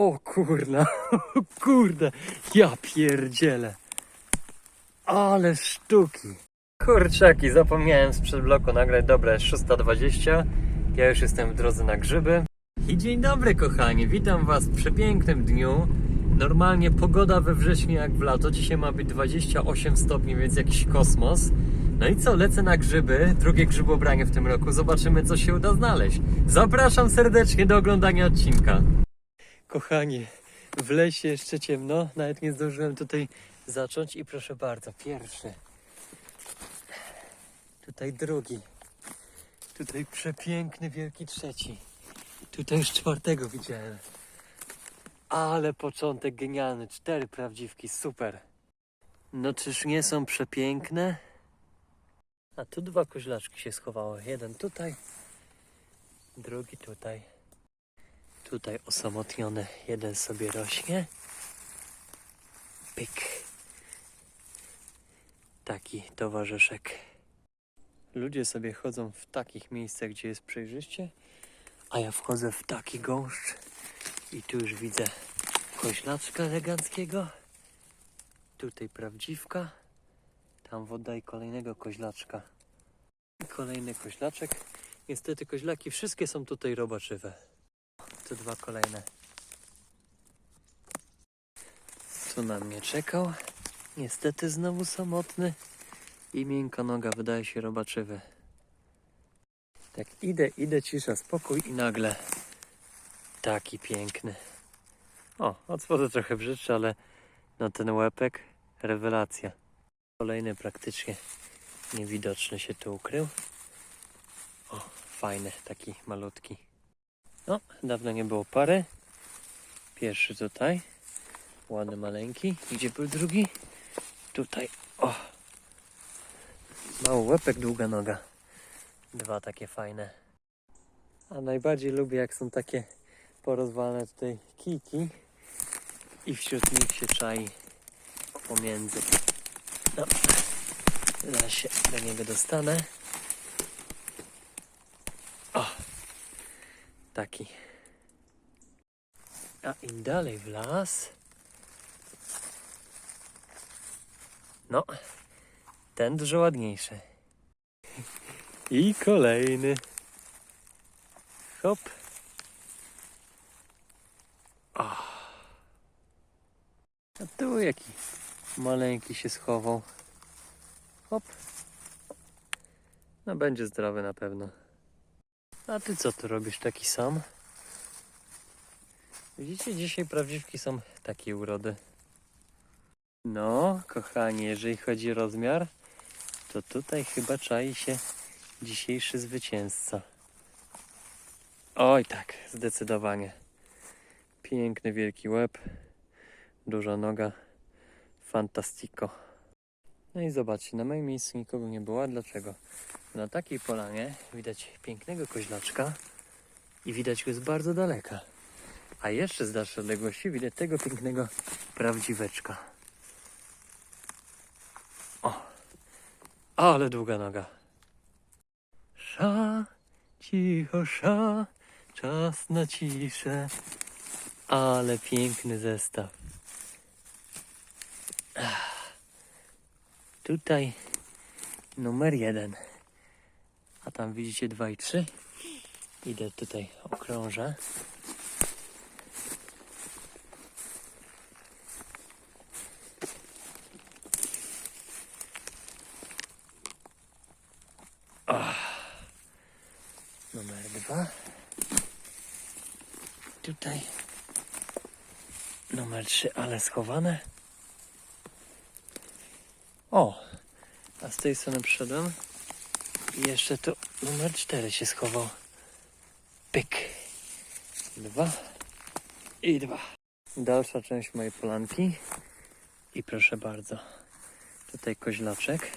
O kurna, o kurde, ja pierdzielę. Ale sztuki. Kurczaki, zapomniałem sprzed bloku nagrać. Dobra, jest 6.20. Ja już jestem w drodze na grzyby. I dzień dobry, kochani. Witam Was w przepięknym dniu. Normalnie pogoda we wrześniu jak w lato. Dzisiaj ma być 28 stopni, więc jakiś kosmos. No i co, lecę na grzyby. Drugie grzybobranie w tym roku. Zobaczymy, co się uda znaleźć. Zapraszam serdecznie do oglądania odcinka. Kochani, w lesie jeszcze ciemno. Nawet nie zdążyłem tutaj zacząć. I proszę bardzo, pierwszy. Tutaj drugi. Tutaj przepiękny, wielki trzeci. Tutaj już czwartego widziałem. Ale początek genialny. Cztery prawdziwki, super. No czyż nie są przepiękne? A tu dwa koźlaczki się schowały. Jeden tutaj, drugi tutaj. Tutaj osamotniony jeden sobie rośnie. Pyk. Taki towarzyszek. Ludzie sobie chodzą w takich miejscach, gdzie jest przejrzyście, a ja wchodzę w taki gąszcz i tu już widzę koźlaczka eleganckiego. Tutaj prawdziwka. Tam woda i kolejnego koźlaczka. Kolejny koźlaczek. Niestety koźlaki wszystkie są tutaj robaczywe. Tu dwa kolejne. Co na mnie czekał? Niestety znowu samotny i miękka noga wydaje się robaczywy. Tak idę, idę, cisza, spokój i nagle taki piękny. O, od spodu trochę brzydszy, ale no ten łepek rewelacja. Kolejny praktycznie niewidoczny się tu ukrył. O, fajny, taki malutki. No, dawno nie było pary. Pierwszy tutaj. Ładny, maleńki. Gdzie był drugi? Tutaj. O, Mały łepek, długa noga. Dwa takie fajne. A najbardziej lubię jak są takie porozwalane tutaj kijki i wśród nich się czai pomiędzy. No, zaraz się do niego dostanę. Taki. A im dalej w las. No, ten dużo ładniejszy. I kolejny. Hop. A tu jaki maleńki się schował. Hop. No będzie zdrowy na pewno. A ty co tu robisz taki sam? Widzicie, dzisiaj prawdziwki są takiej urody. No, kochani, jeżeli chodzi o rozmiar, to tutaj chyba czai się dzisiejszy zwycięzca. Oj tak, zdecydowanie. Piękny, wielki łeb, duża noga, fantastico. No i zobaczcie, na moim miejscu nikogo nie było. Dlaczego? Na takiej polanie widać pięknego koźlaczka i widać go z bardzo daleka. A jeszcze z dalszej odległości widać tego pięknego prawdziweczka. O, ale długa noga. Sza, cicho, sza, czas na ciszę. Ale piękny zestaw. Ach. Tutaj numer jeden. A tam widzicie dwa i trzy. Idę tutaj, okrążę. Numer dwa. Tutaj. Numer trzy, ale schowane. O! A z tej strony przyszedłem. I jeszcze tu numer cztery się schował. Pyk. Dwa. I dwa. Dalsza część mojej polanki. I proszę bardzo. Tutaj koźlaczek.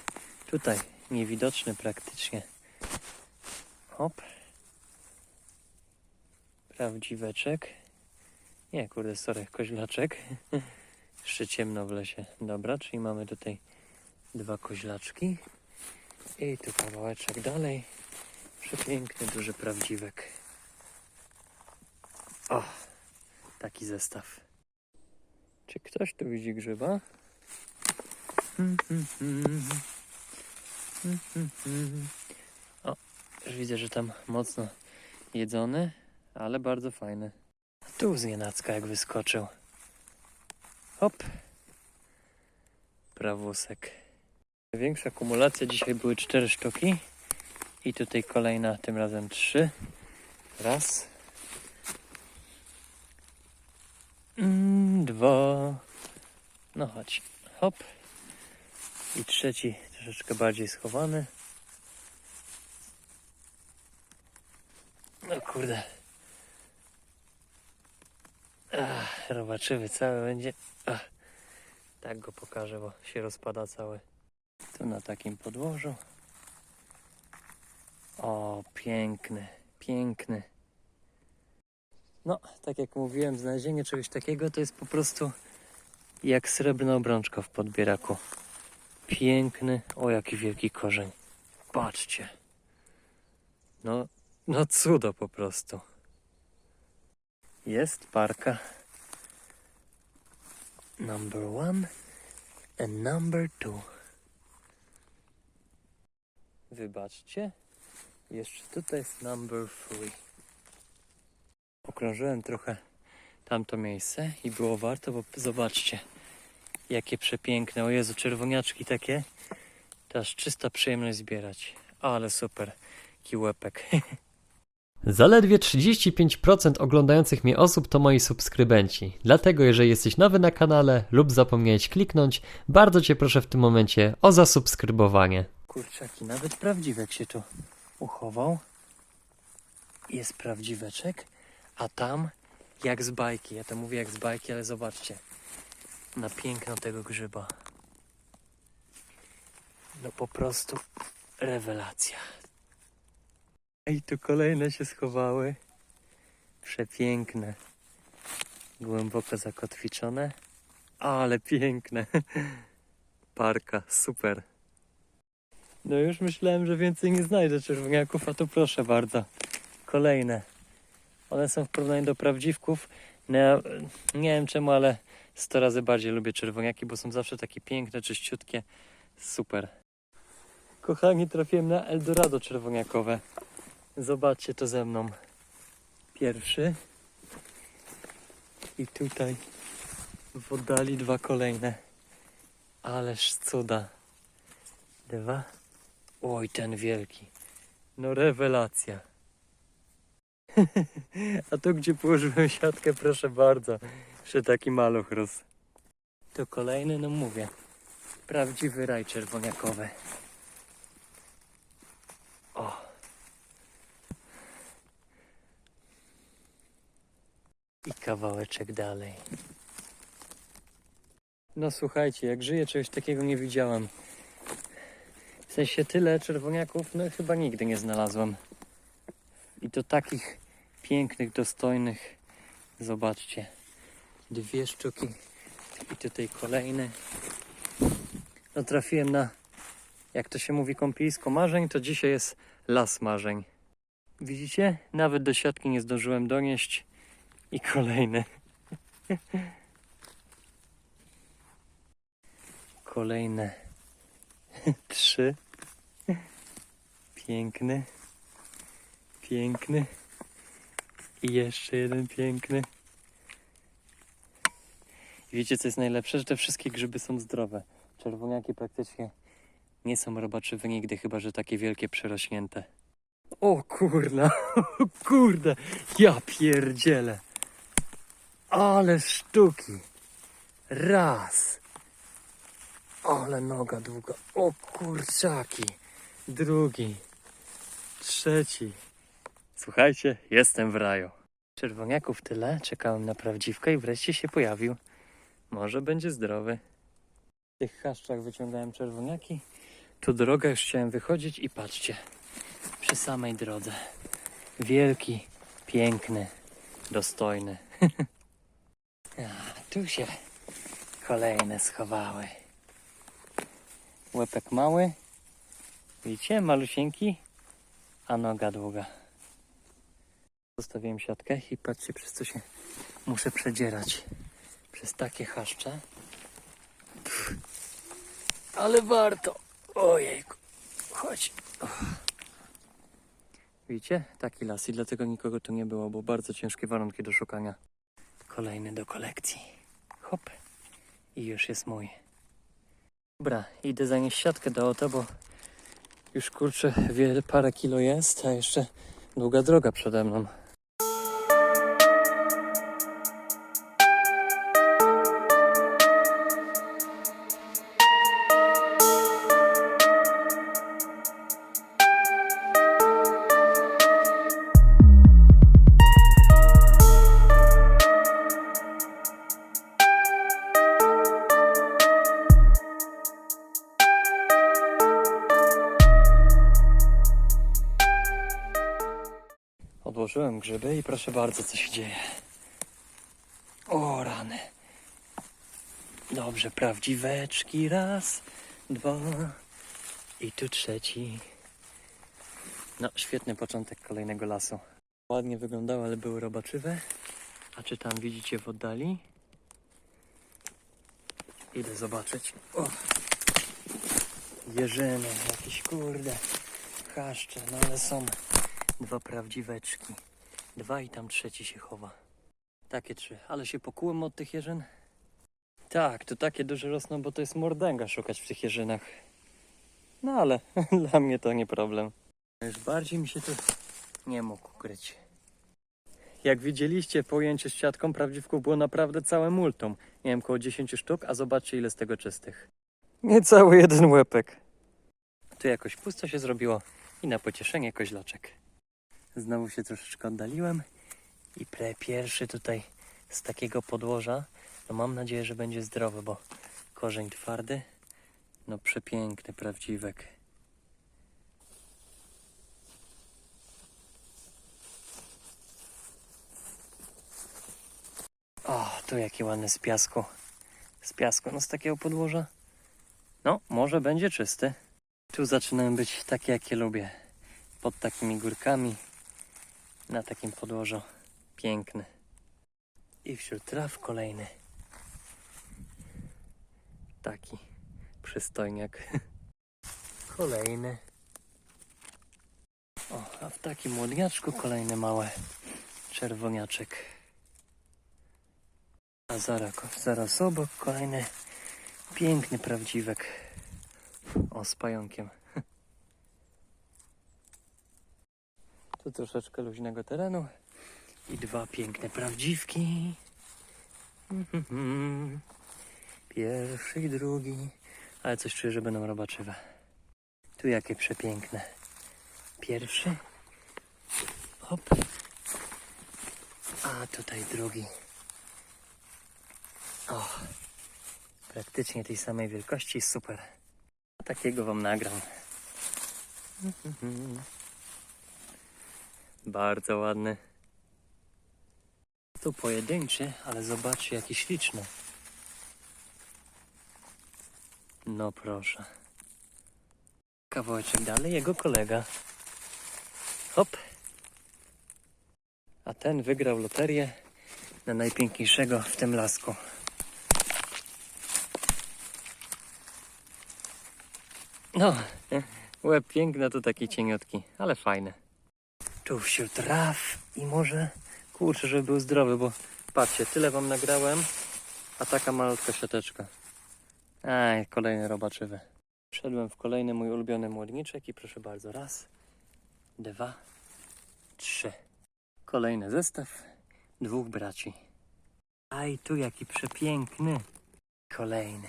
Tutaj niewidoczny praktycznie. Hop. Prawdziweczek. Nie, kurde, sorry, koźlaczek. Jeszcze ciemno w lesie. Dobra, czyli mamy tutaj dwa koźlaczki. I tu kawałeczek dalej. Przepiękny, duży prawdziwek. O, taki zestaw. Czy ktoś tu widzi grzyba? O, już widzę, że tam mocno jedzony, ale bardzo fajny. Tu z nienacka jak wyskoczył. Hop. Prawusek. Większa akumulacja dzisiaj były cztery sztuki. I tutaj kolejna, tym razem trzy. Raz. Mm, dwa. No chodź. Hop. I trzeci troszeczkę bardziej schowany. No kurde. Ach, robaczywy cały będzie. Ach, tak go pokażę, bo się rozpada cały. Tu na takim podłożu. O, piękny, piękny. No, tak jak mówiłem, znalezienie czegoś takiego to jest po prostu jak srebrna obrączka w podbieraku. Piękny, o jaki wielki korzeń. Patrzcie. No, no cudo po prostu. Jest parka. Number one and number two. Wybaczcie. Jeszcze tutaj jest number three. Okrążyłem trochę tamto miejsce i było warto, bo zobaczcie, jakie przepiękne. O Jezu, czerwoniaczki takie. To aż czysta przyjemność zbierać. Ale super. Kiłepek. Zaledwie 35% oglądających mnie osób to moi subskrybenci. Dlatego jeżeli jesteś nowy na kanale lub zapomniałeś kliknąć, bardzo Cię proszę w tym momencie o zasubskrybowanie. Kurczaki, nawet prawdziwek się tu uchował. Jest prawdziweczek, a tam jak z bajki. Ja to mówię jak z bajki, ale zobaczcie na piękno tego grzyba. No po prostu rewelacja. I tu kolejne się schowały. Przepiękne. Głęboko zakotwiczone. Ale piękne. Parka, super. No już myślałem, że więcej nie znajdę czerwoniaków, a tu proszę bardzo. Kolejne. One są w porównaniu do prawdziwków. No, ja, nie wiem czemu, ale 100 razy bardziej lubię czerwoniaki, bo są zawsze takie piękne, czyściutkie. Super. Kochani, trafiłem na Eldorado czerwoniakowe. Zobaczcie to ze mną. Pierwszy. I tutaj w oddali dwa kolejne. Ależ cuda. Dwa. Oj, ten wielki. No rewelacja. A tu gdzie położyłem siatkę, proszę bardzo, że taki maluch rósł. To kolejny, no mówię, prawdziwy raj czerwoniakowy. O. I kawałeczek dalej. No słuchajcie, jak żyję, czegoś takiego nie widziałem. W sensie tyle czerwoniaków, no chyba nigdy nie znalazłem. I to takich pięknych, dostojnych. Zobaczcie. Dwie sztuki. I tutaj kolejne. No trafiłem na, jak to się mówi kąpielisko marzeń, to dzisiaj jest las marzeń. Widzicie? Nawet do siatki nie zdążyłem donieść. I kolejne. Kolejne. Trzy. Piękny. Piękny. I jeszcze jeden piękny. Wiecie co jest najlepsze? Że te wszystkie grzyby są zdrowe. Czerwoniaki praktycznie nie są robaczywe nigdy, chyba że takie wielkie przerośnięte. O kurna, o kurde, ja pierdzielę. Ale sztuki. Raz. Ale noga długa. O kurczaki. Drugi. Trzeci. Słuchajcie, jestem w raju. Czerwoniaków tyle, czekałem na prawdziwkę i wreszcie się pojawił. Może będzie zdrowy. W tych chaszczach wyciągałem czerwoniaki. Tu droga, już chciałem wychodzić i patrzcie. Przy samej drodze. Wielki, piękny, dostojny. A, tu się kolejne schowały. Łepek mały. Widzicie, malusieńki, a noga długa. Zostawiłem siatkę i patrzcie, przez co się muszę przedzierać. Przez takie chaszcze. Ale warto. Ojejku. Chodź. Widzicie? Taki las i dlatego nikogo tu nie było, bo bardzo ciężkie warunki do szukania. Kolejny do kolekcji. Hop. I już jest mój. Dobra, idę zanieść siatkę do auta, bo już kurczę wiele, parę kilo jest, a jeszcze długa droga przede mną. Odłożyłem grzyby i proszę bardzo, co się dzieje. O, rany. Dobrze, prawdziweczki. Raz, dwa i tu trzeci. No, świetny początek kolejnego lasu. Ładnie wyglądały, ale były robaczywe. A czy tam widzicie w oddali? Idę zobaczyć. O! Jeżyny, jakieś kurde chaszcze, no ale są dwa prawdziweczki. Dwa i tam trzeci się chowa. Takie trzy, ale się pokułem od tych jeżyn. Tak, to takie duże rosną, bo to jest mordęga szukać w tych jeżynach. No ale dla mnie to nie problem. Już bardziej mi się tu nie mógł ukryć. Jak widzieliście po ujęciu z siatką, prawdziwków było naprawdę całe multum. Miałem około 10 sztuk, a zobaczcie ile z tego czystych. Niecały jeden łepek. Tu jakoś pusto się zrobiło i na pocieszenie koźlaczek. Znowu się troszeczkę oddaliłem i pre pierwszy tutaj z takiego podłoża. No mam nadzieję, że będzie zdrowy, bo korzeń twardy. No przepiękny, prawdziwek. O, tu jaki ładny z piasku. Z piasku, no z takiego podłoża. No, może będzie czysty. Tu zaczynają być takie, jakie lubię. Pod takimi górkami, na takim podłożu. Piękny. I wśród traw kolejny. Taki przystojniak. Kolejny. O, a w takim młodniaczku kolejny małe czerwoniaczek. A zaraz, zaraz obok kolejny piękny prawdziwek. O, z pająkiem. Tu troszeczkę luźnego terenu i dwa piękne prawdziwki. Pierwszy i drugi, ale coś czuję, że będą robaczywe. Tu jakie przepiękne. Pierwszy. Hop. A tutaj drugi. O, praktycznie tej samej wielkości, super. Takiego wam nagram. Bardzo ładny. Tu pojedynczy, ale zobaczcie jaki śliczny. No proszę. Kawałeczek dalej jego kolega. Hop. A ten wygrał loterię na najpiękniejszego w tym lasku. No, łeb piękny, to taki cieniutki, ale fajny. Tu wśród traw i może, kurczę, żeby był zdrowy, bo patrzcie, tyle wam nagrałem, a taka malutka siateczka. Aj, kolejny robaczywy. Wszedłem w kolejny mój ulubiony młodniczek i proszę bardzo, raz, dwa, trzy. Kolejny zestaw dwóch braci. Aj, tu jaki przepiękny. Kolejny.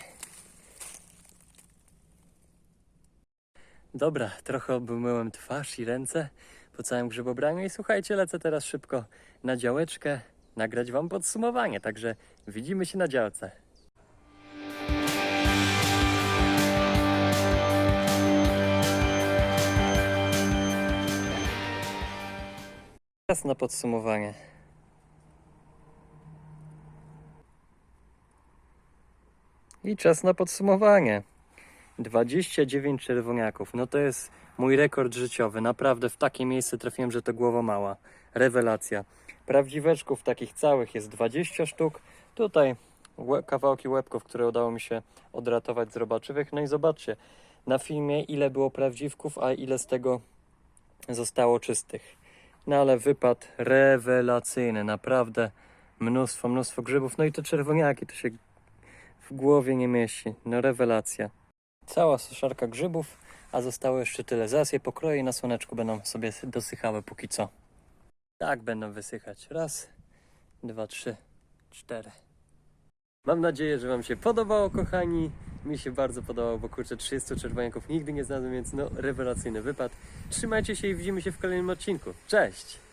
Dobra, trochę obmyłem twarz i ręce po całym grzybobraniu i słuchajcie, lecę teraz szybko na działeczkę nagrać wam podsumowanie, także widzimy się na działce. Czas na podsumowanie. I czas na podsumowanie. 29 czerwoniaków. No to jest mój rekord życiowy. Naprawdę w takie miejsce trafiłem, że to głowa mała. Rewelacja. Prawdziweczków takich całych jest 20 sztuk. Tutaj kawałki łebków, które udało mi się odratować z robaczywych. No i zobaczcie na filmie, ile było prawdziwków, a ile z tego zostało czystych. No ale wypad rewelacyjny, naprawdę mnóstwo, mnóstwo grzybów. No i te czerwoniaki to się w głowie nie mieści. No rewelacja. Cała suszarka grzybów, a zostało jeszcze tyle. Zaraz je pokroję i na słoneczku będą sobie dosychały póki co. Tak będą wysychać. Raz, dwa, trzy, cztery. Mam nadzieję, że Wam się podobało, kochani. Mi się bardzo podobało, bo kurczę, 30 czerwoniaków nigdy nie znalazłem, więc no rewelacyjny wypad. Trzymajcie się i widzimy się w kolejnym odcinku. Cześć!